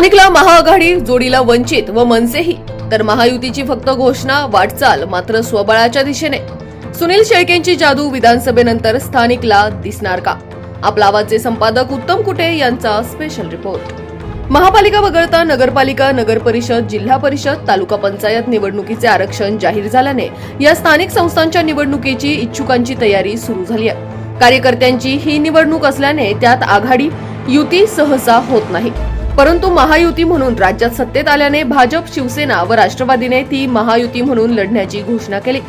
स्थानिकला महाआघाडी जोडीला वंचित व मनसेही. तर महायुतीची फक्त घोषणा वाटचाल मात्र स्वबळाच्या दिशेने. सुनील शेळकेंची जादू विधानसभेनंतर स्थानिकला दिसणार का? आपला आवाजचे संपादक उत्तम कुटे यांचा स्पेशल रिपोर्ट महापालिका वगळता नगरपालिका नगर परिषद जिल्हा परिषद तालुका पंचायत निवडणुकीचे आरक्षण जाहीर झाल्याने या स्थानिक संस्थांच्या निवडणुकीची इच्छुकांची तयारी सुरू झाली आहे. कार्यकर्त्यांची ही निवडणूक असल्याने त्यात आघाडी युती सहसा होत नाही. परंतु महायुती म्हणून राज्यात सत्तेत आल्याने भाजप शिवसेना व राष्ट्रवादीने ती महायुती म्हणून लढण्याची घोषणा केली.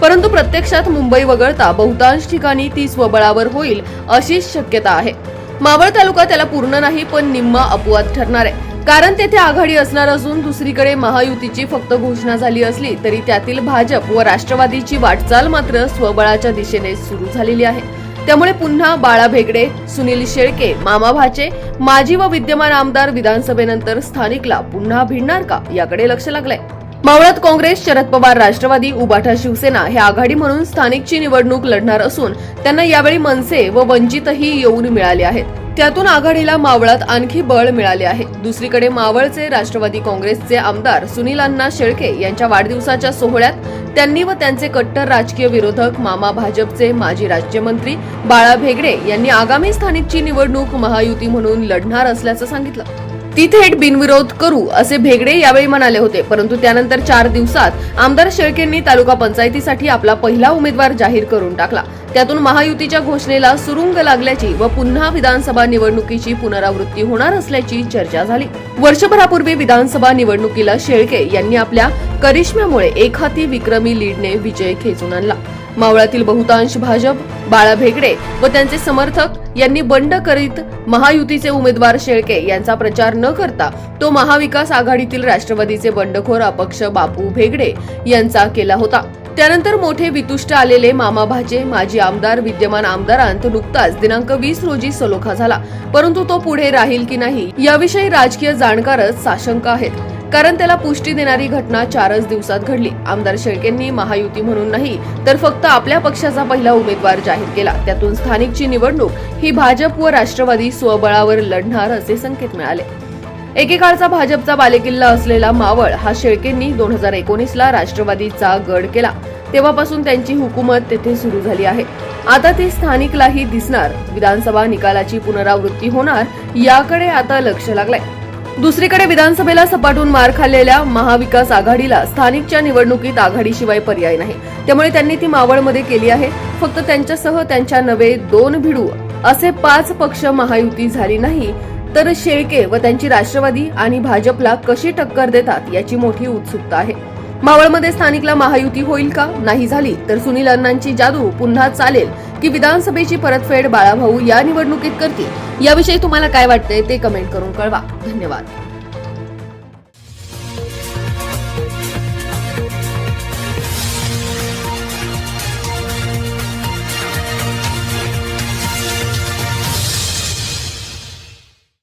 परंतु प्रत्यक्षात मुंबई वगळता बहुतांश ठिकाणी ती स्वबळावर होईल अशीच शक्यता आहे. मावळ तालुका त्याला पूर्ण नाही पण निम्मा अपवाद ठरणार आहे. कारण तेथे आघाडी असणार असून दुसरीकडे महायुतीची फक्त घोषणा झाली असली तरी त्यातील भाजप व राष्ट्रवादीची वाटचाल मात्र स्वबळाच्या दिशेने सुरू झालेली आहे. त्यामुळे पुन्हा बाळा भेगडे सुनील शेळके मामा भाचे माजी व विद्यमान आमदार विधानसभेनंतर स्थानिकला पुन्हा भिडणार का? याकडे लक्ष लागलंय. मावळात काँग्रेस शरद पवार राष्ट्रवादी उबाठा शिवसेना हे आघाडी म्हणून स्थानिकची निवडणूक लढणार असून त्यांना यावेळी मनसे व वंचितही येऊन मिळाले आहेत. त्यातून आघाडीला मावळात आणखी बळ मिळाले आहे. दुसरीकडे मावळचे राष्ट्रवादी काँग्रेसचे आमदार सुनील अण्णा शेळके यांच्या वाढदिवसाच्या सोहळ्यात त्यांनी व त्यांचे कट्टर राजकीय विरोधक मामा भाजपचे माजी राज्यमंत्री बाळा भेगडे यांनी आगामी स्थानिकची निवडणूक महायुती म्हणून लढणार असल्याचं सांगितलं. ती थेट बिनविरोध करू असे भेगडे यावेळी म्हणाले होते. परंतु त्यानंतर चार दिवसात आमदार शेळकेंनी तालुका पंचायतीसाठी आपला पहिला उमेदवार जाहीर करून टाकला. त्यातून महायुतीच्या घोषणेला सुरुंग लागल्याची व पुन्हा विधानसभा निवडणुकीची पुनरावृत्ती होणार असल्याची चर्चा झाली. वर्षभरापूर्वी विधानसभा निवडणुकीला शेळके यांनी आपल्या करिश्म्यामुळे एक हाती विक्रमी लीडने विजय खेचून आणला. मावळातील बहुतांश भाजप बाळा भेगडे व त्यांचे समर्थक यांनी बंड करीत महायुतीचे उमेदवार शेळके यांचा प्रचार न करता तो महाविकास आघाडीतील राष्ट्रवादीचे बंडखोर अपक्ष बापू भेगडे यांचा केला होता. त्यानंतर मोठे वितुष्ट आलेले मामा भाजे माजी आमदार विद्यमान आमदारांत नुकताच दिनांक वीस रोजी सलोखा झाला. परंतु तो पुढे राहील की नाही याविषयी राजकीय जाणकारच साशंक आहेत. कारण त्याला पुष्टी देणारी घटना चारच दिवसात घडली. आमदार शेळकेंनी महायुती म्हणून नाही तर फक्त आपल्या पक्षाचा पहिला उमेदवार जाहीर केला. त्यातून स्थानिकची निवडणूक ही भाजप व राष्ट्रवादी स्वबळावर लढणार असे संकेत मिळाले. एकेकाळचा भाजपचा बालेकिल्ला असलेला मावळ हा शेळकेंनी दोन हजार एकोणीसला राष्ट्रवादीचा गड केला. तेव्हापासून त्यांची हुकूमत तेथे सुरू झाली आहे. आता ती स्थानिकलाही दिसणार. विधानसभा निकालाची पुनरावृत्ती होणार याकडे आता लक्ष लागलंय. दुसरीकडे विधानसभेला सपाटून मार खाल्लेल्या महाविकास आघाडीला स्थानिकच्या निवडणुकीत आघाडीशिवाय पर्याय नाही. त्यामुळे त्यांनी ती मावळमध्ये केली आहे. फक्त त्यांच्यासह त्यांच्या नवे दोन भिडू असे पाच पक्ष महायुती झाली नाही. तर शेळके व त्यांची राष्ट्रवादी आणि भाजपला कशी टक्कर देतात याची मोठी उत्सुकता आहे. मावळमध्ये स्थानिकला महायुती होईल का? नाही झाली तर सुनील अण्णांची जादू पुन्हा चालेल की विधानसभेची परतफेड बाळाभाऊ या निवडणुकीत करतील? याविषयी तुम्हाला काय वाटतंय ते कमेंट करून कळवा. धन्यवाद.